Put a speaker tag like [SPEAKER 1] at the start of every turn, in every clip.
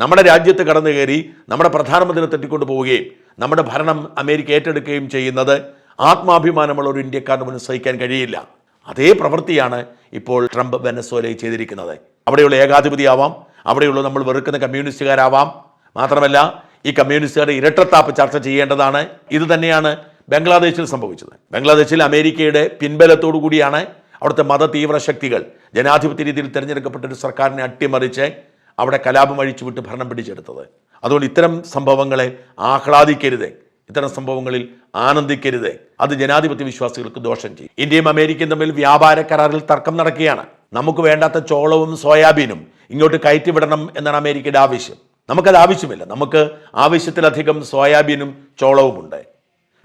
[SPEAKER 1] നമ്മുടെ രാജ്യത്ത് കടന്നു കയറി നമ്മുടെ പ്രധാനമന്ത്രിയെ തട്ടിക്കൊണ്ടു പോവുകയും നമ്മുടെ ഭരണം അമേരിക്ക ഏറ്റെടുക്കുകയും ചെയ്യുന്നത് ആത്മാഭിമാനമുള്ള ഒരു ഇന്ത്യക്കാരന് മുന്നിൽ സഹിക്കാൻ കഴിയില്ല. അതേ പ്രവൃത്തിയാണ് ഇപ്പോൾ ട്രംപ് വെനസ്വേലയിൽ ചെയ്തിരിക്കുന്നത്. അവിടെയുള്ള ഏകാധിപതിയാവാം അവിടെയുള്ള നമ്മൾ വെറുക്കുന്ന കമ്മ്യൂണിസ്റ്റുകാരാവാം. മാത്രമല്ല ഈ കമ്മ്യൂണിസ്റ്റുകാരുടെ ഇരട്ടത്താപ്പ് ചർച്ച ചെയ്യേണ്ടതാണ്. ഇത് തന്നെയാണ് ബംഗ്ലാദേശിൽ സംഭവിച്ചത്. ബംഗ്ലാദേശിൽ അമേരിക്കയുടെ പിൻബലത്തോടു കൂടിയാണ് അവിടുത്തെ മത തീവ്ര ശക്തികൾ ജനാധിപത്യ രീതിയിൽ തിരഞ്ഞെടുക്കപ്പെട്ട ഒരു സർക്കാരിനെ അട്ടിമറിച്ച് അവിടെ കലാപം അഴിച്ചുവിട്ട് ഭരണം പിടിച്ചെടുത്തത്. അതുകൊണ്ട് ഇത്തരം സംഭവങ്ങളെ ആഹ്ലാദിക്കരുത്. ഇത്തരം സംഭവങ്ങളിൽ ആനന്ദിക്കരുത്. അത് ജനാധിപത്യ വിശ്വാസികൾക്ക് ദോഷം ചെയ്യും. ഇന്ത്യയും അമേരിക്കയും തമ്മിൽ വ്യാപാര കരാറിൽ തർക്കം നടക്കുകയാണ്. നമുക്ക് വേണ്ടാത്ത ചോളവും സോയാബീനും ഇങ്ങോട്ട് കയറ്റി വിടണം എന്നാണ് അമേരിക്കയുടെ ആവശ്യം. നമുക്കത് ആവശ്യമില്ല. നമുക്ക് ആവശ്യത്തിലധികം സോയാബീനും ചോളവുമുണ്ട്.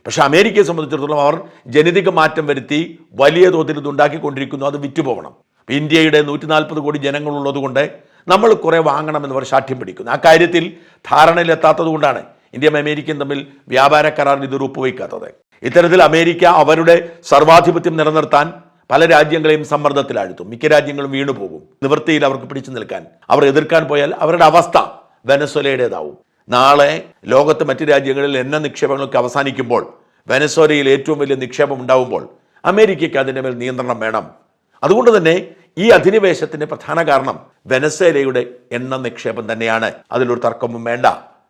[SPEAKER 1] പക്ഷേ അമേരിക്കയെ സംബന്ധിച്ചിടത്തോളം അവർ ജനിതക മാറ്റം വരുത്തി വലിയ തോതിൽ ഇത് ഉണ്ടാക്കിക്കൊണ്ടിരിക്കുന്നു അത് വിറ്റുപോകണം ഇന്ത്യയുടെ നൂറ്റി നാൽപ്പത് കോടി ജനങ്ങളുള്ളത് കൊണ്ട് നമ്മൾ കുറെ വാങ്ങണമെന്ന് അവർ ശാഠ്യം പിടിക്കുന്നു. ആ കാര്യത്തിൽ ധാരണയിലെത്താത്തത് കൊണ്ടാണ് ഇന്ത്യയും അമേരിക്കയും തമ്മിൽ വ്യാപാര കരാറിൽ ഇത് ഒപ്പുവയ്ക്കാത്തത് ഇത്തരത്തിൽ അമേരിക്ക അവരുടെ സർവാധിപത്യം നിലനിർത്താൻ പല രാജ്യങ്ങളെയും സമ്മർദ്ദത്തിലാഴ്ത്തും. മിക്ക രാജ്യങ്ങളും വീണുപോകും നിവൃത്തിയിൽ അവർക്ക് പിടിച്ചു നിൽക്കാൻ. അവർ എതിർക്കാൻ പോയാൽ അവരുടെ അവസ്ഥ വെനസ്വലയുടേതാവും. നാളെ ലോകത്ത് മറ്റു രാജ്യങ്ങളിൽ എണ്ണ നിക്ഷേപങ്ങളൊക്കെ അവസാനിക്കുമ്പോൾ വെനസ്വലയിൽ ഏറ്റവും വലിയ നിക്ഷേപം ഉണ്ടാവുമ്പോൾ അമേരിക്കയ്ക്ക് അതിന്റെ മേൽ നിയന്ത്രണം വേണം. അതുകൊണ്ട് തന്നെ ഈ അധിനിവേശത്തിന്റെ പ്രധാന കാരണം വെനസ്വേലയുടെ എണ്ണ നിക്ഷേപം തന്നെയാണ്. അതിലൊരു തർക്കവും വേണ്ട.